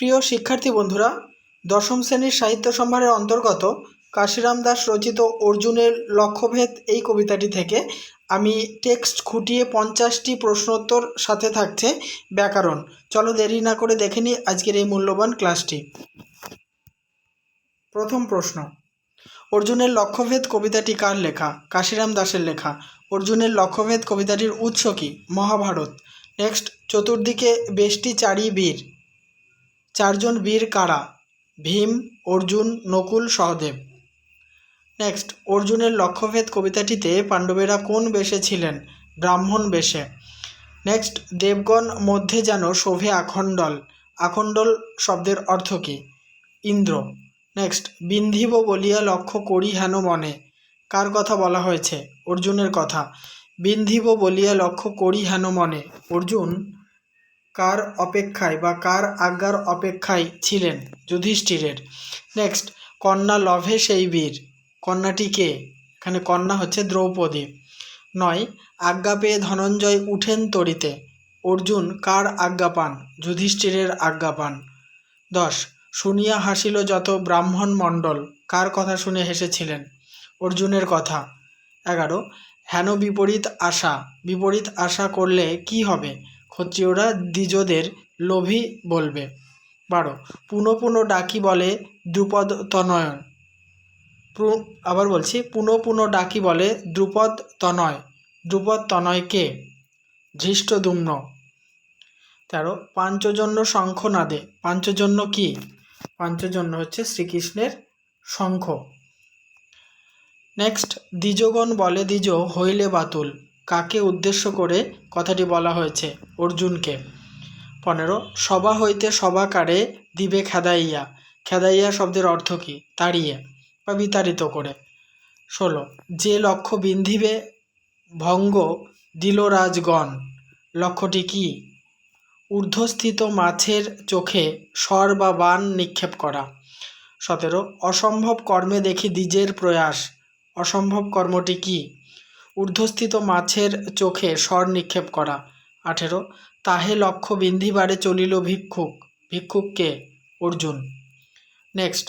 প্রিয় শিক্ষার্থী বন্ধুরা, দশম শ্রেণির সাহিত্য সম্ভারের অন্তর্গত কাশিরাম দাস রচিত অর্জুনের লক্ষ্যভেদ এই কবিতাটি থেকে আমি টেক্সট খুঁটিয়ে পঞ্চাশটি প্রশ্নোত্তর সাথে থাকছে ব্যাকরণ। চলো দেরি না করে দেখে নিই আজকের এই মূল্যবান ক্লাসটি। প্রথম প্রশ্ন, অর্জুনের লক্ষ্যভেদ কবিতাটি কার লেখা? কাশিরাম দাসের লেখা। অর্জুনের লক্ষ্যভেদ কবিতাটির উৎস কী? মহাভারত। নেক্সট, চতুর্দিকে বেষ্টি চারি বীর। চারজন বীর কারা? ভীম, অর্জুন, নকুল, সহদেব। নেক্সট অর্জুনের লক্ষ্যভেদ কবিতাটিতে পাণ্ডবেরা কোন বেশে ছিলেন? ব্রাহ্মণ বেশে। নেক্সট দেবগণ মধ্যে যেন শোভে আখণ্ডল। আখণ্ডল শব্দের অর্থ কী? ইন্দ্র। নেক্সট বিন্ধিব বলিয়া লক্ষ্য করি হেন মনে। কার কথা বলা হয়েছে? অর্জুনের কথা। বিন্ধিব বলিয়া লক্ষ্য করি হেন মনে। অর্জুন কার অপেক্ষায় বা কার আজ্ঞার অপেক্ষায় ছিলেন যুধিষ্ঠিরের? নেক্সট কন্যা লভে সেই বীর। কন্যাটি কে? এখানে কন্যা হচ্ছে দ্রৌপদী। নয়, আজ্ঞা পেয়ে ধনঞ্জয় উঠেন তরিতে অর্জুন কার আজ্ঞা পান? যুধিষ্ঠিরের আজ্ঞা পান। দশ, শুনিয়া হাসিল যত ব্রাহ্মণ মণ্ডল। কার কথা শুনে হেসেছিলেন? অর্জুনের কথা। এগারো, হেন বিপরীত আশা। বিপরীত আশা করলে কি হবে? ক্ষত্রিয়রা দ্বিজদের লোভী বলবে। বারো পুনঃ পুনঃ ডাকি বলে দ্রুপদ তনয়ন আবার বলছি পুনঃ পুনঃ ডাকি বলে দ্রুপদ তনয় দ্রুপদ তনয়কে ধৃষ্টদুম্ন। তেরো, পাঞ্চজন্য শঙ্খ নাদে পাঞ্চজন্য কি? পাঞ্চজন্য হচ্ছে শ্রীকৃষ্ণের শঙ্খ। নেক্সট, দ্বিজগণ বলে দ্বিজ হইলে বাতুল। কাকে উদ্দেশ্য করে কথাটি বলা হয়েছে? অর্জুনকে। পনেরো, সভা হইতে সভাকারে দিবে খেদাইয়া। খেদাইয়া শব্দের অর্থ কী? তাড়িয়ে বা বিতাড়িত করে। ষোলো, যে লক্ষ্য বিন্ধিবে ভঙ্গ দিল রাজগণ। লক্ষ্যটি কি? ঊর্ধ্বস্থিত মাছের চোখে স্বর বা বান নিক্ষেপ করা। সতেরো, অসম্ভব কর্মে দেখি দ্বিজের প্রয়াস। অসম্ভব কর্মটি কি? ঊর্ধ্বস্থিত মাছের চোখে স্বর নিক্ষেপ করা। আঠেরো, তাহে লক্ষ্য বিন্ধিবারে চলিল ভিক্ষুক। ভিক্ষুককে অর্জুন। নেক্সট,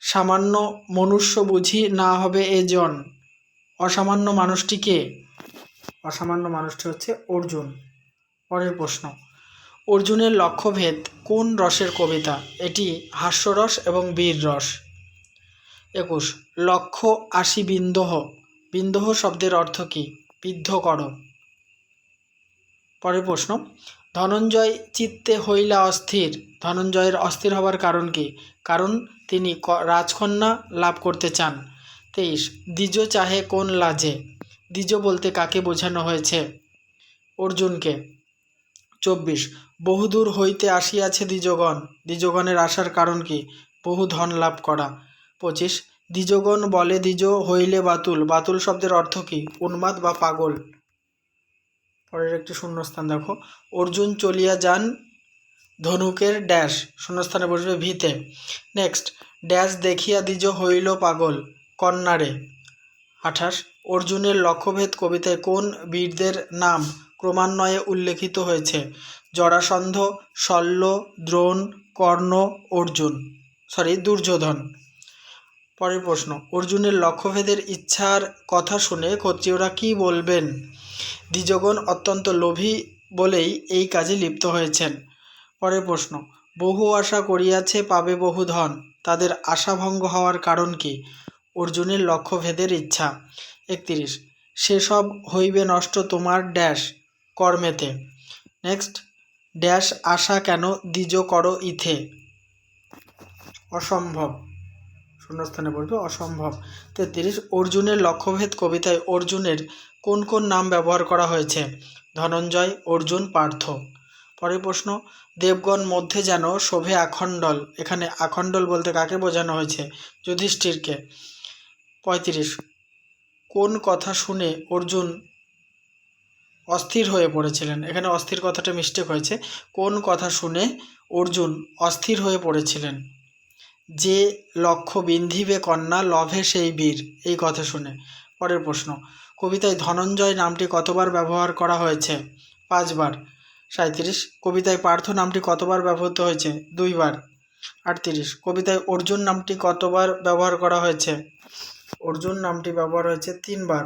সামান্য মনুষ্য বুঝি না হবে এ জন। অসামান্য মানুষটি কে? অসামান্য মানুষটি হচ্ছে অর্জুন। পরের প্রশ্ন, অর্জুনের লক্ষ্যভেদ কোন রসের কবিতা? এটি হাস্যরস এবং বীর রস একুশ, লক্ষ্য আশি বিন্দহ বিন্দহ শব্দের অর্থ কী? বিদ্ধ কর। পরের প্রশ্ন, ধনঞ্জয় চিত্তে হইলা অস্থির। ধনঞ্জয়ের অস্থির হবার কারণ কি? কারণ তিনি রাজকন্যা লাভ করতে চান। তেইশ, দ্বিজ চাহে কোন লাজে? দ্বিজ বলতে কাকে বোঝানো হয়েছে? অর্জুনকে। চব্বিশ, বহুদূর হইতে আসিয়াছে দ্বিজগণ। দ্বিজগণের আসার কারণ কি? বহু ধন লাভ করা। পঁচিশ দ্বিজগণ বলে দ্বিজ হইলে বাতুল। বাতুল শব্দের অর্থ কি? উন্মাদ বা পাগল। পরের একটি শূন্যস্থান দেখো। অর্জুন চলিয়া যান ধনুকের ড্যাশ। শূন্যস্থানে বসবে ভিতে। নেক্সট, ড্যাশ দেখিয়া দ্বিজ হইল পাগল, কন্যারে। আঠাশ, অর্জুনের লক্ষ্যভেদ কবিতায় কোন বীরদের নাম ক্রমান্বয়ে উল্লেখিত হয়েছে? জরাসন্ধ, শল্য, দ্রোণ, কর্ণ, অর্জুন। সরি, দুর্যোধন। পরের প্রশ্ন, অর্জুনের লক্ষ্যভেদের ইচ্ছার কথা শুনে ক্ষত্রিয়রা কি বলবেন? দ্বিজগণ অত্যন্ত লোভী বলেই এই কাজে লিপ্ত হয়েছেন। পরের প্রশ্ন, বহু আশা করিয়াছে পাবে বহু ধন, তাদের আশাভঙ্গ হওয়ার কারণ কি? অর্জুনের লক্ষ্যভেদের ইচ্ছা। একত্রিশ, সেসব হইবে নষ্ট তোমার ড্যাশ কর্মেতে। নেক্সট, ড্যাশ আশা কেন দ্বিজ করো ইথে? অসম্ভব। শূন্যস্থানে বলবে অসম্ভব। তেত্রিশ, অর্জুনের লক্ষ্যভেদ কবিতায় অর্জুনের কোন কোন নাম ব্যবহার করা হয়েছে? ধনঞ্জয়, অর্জুন, পার্থ। পরের প্রশ্ন, দেবগণ মধ্যে যেন শোভে আখণ্ডল। এখানে আখণ্ডল বলতে কাকে বোঝানো হয়েছে? যুধিষ্ঠিরকে। পঁয়ত্রিশ, কোন কথা শুনে অর্জুন অস্থির হয়ে পড়েছিলেন? এখানে অস্থির কথাটা মিস্টেক হয়েছে। কোন কথা শুনে অর্জুন অস্থির হয়ে পড়েছিলেন? যে লক্ষ্য বিন্ধিবে কন্যা, লভে সেই বীর। এই কথা শুনে। পরের প্রশ্ন, কবিতায় ধনঞ্জয় নামটি কতবার ব্যবহার করা হয়েছে? পাঁচবার। সাঁত্রিশ কবিতায় পার্থ নামটি কতবার ব্যবহৃত হয়েছে? দুইবার। আটত্রিশ। কবিতায় অর্জুন নামটি কতবার ব্যবহার করা হয়েছে? অর্জুন নামটি ব্যবহার হয়েছে তিনবার।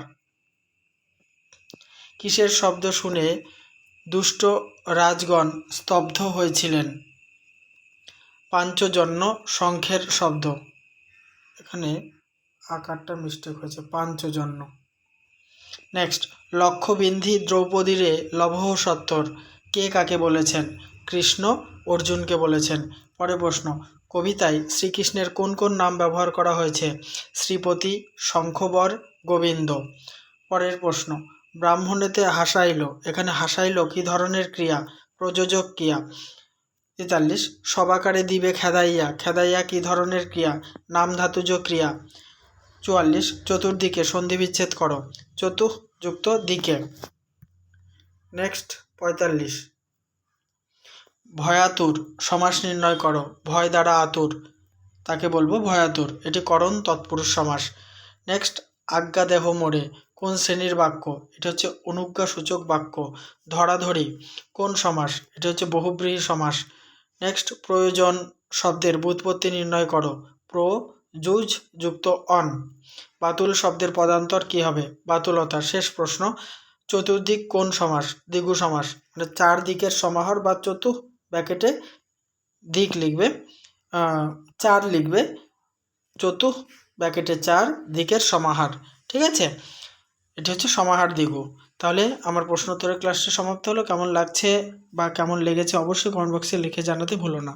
কিসের শব্দ শুনে দুষ্ট রাজগণ স্তব্ধ হয়েছিলেন? পাঞ্চজন্য শঙ্খের শব্দ। এখানে আকারটা মিস্টেক হয়েছে, পাঞ্চজন্য। নেক্সট লক্ষ্যবিন্ধি দ্রৌপদীরে লবহ সত্তর। কে কাকে বলেছেন? কৃষ্ণ, অর্জুনকে বলেছেন। পরের প্রশ্ন, কবিতায় শ্রীকৃষ্ণের কোন কোন নাম ব্যবহার করা হয়েছে? শ্রীপতি, শঙ্খবর, গোবিন্দ। পরের প্রশ্ন, ব্রাহ্মণেতে হাসাইল। এখানে হাসাইল কী ধরনের ক্রিয়া? প্রযোজক ক্রিয়া। তেতাল্লিশ। সবাকারে দিবে খেদাইয়া। খেদাইয়া কী ধরনের ক্রিয়া? নাম ধাতুজ ক্রিয়া। চুয়াল্লিশ। চতুর্দিকে সন্ধি বিচ্ছেদ করো। চতুঃ যুক্ত দিকে। নেক্সট, পঁয়তাল্লিশ। ভয়াতুর। সমাস নির্ণয় করো। ভয় দ্বারা আতুর। তাকে বলব ভয়াতুর। এটি করণ তৎপুরুষ সমাস। নেক্সট, আজ্ঞা দেহ মোড়ে। কোন শ্রেণির বাক্য? এটা হচ্ছে অনুজ্ঞা সূচক বাক্য। ধরাধরি। কোন সমাস? এটা হচ্ছে বহুব্রীহি সমাস। নেক্সট প্রয়োজন শব্দের ব্যুৎপত্তি নির্ণয় করো। প্রো, যুজ, যুক্ত, অন। বাতুল শব্দের পদান্তর কি হবে? বাতুলতা শেষ প্রশ্ন, চতুর্দিক কোন সমাস? দ্বিগু সমাস। মানে চার দিকের সমাহার বা চতুঃ ব্যাকেটে দিক লিখবে চার লিখবে চতুঃ ব্যাকেটে চার, দিকের সমাহার। ঠিক আছে? এটি হচ্ছে সমাহার দ্বিগু। তাহলে আমার প্রশ্ন উত্তরের ক্লাসটা সমাপ্ত হলো। কেমন লাগছে বা কেমন লেগেছে অবশ্যই কমেন্ট বক্সে লিখে জানাতে ভুলো না।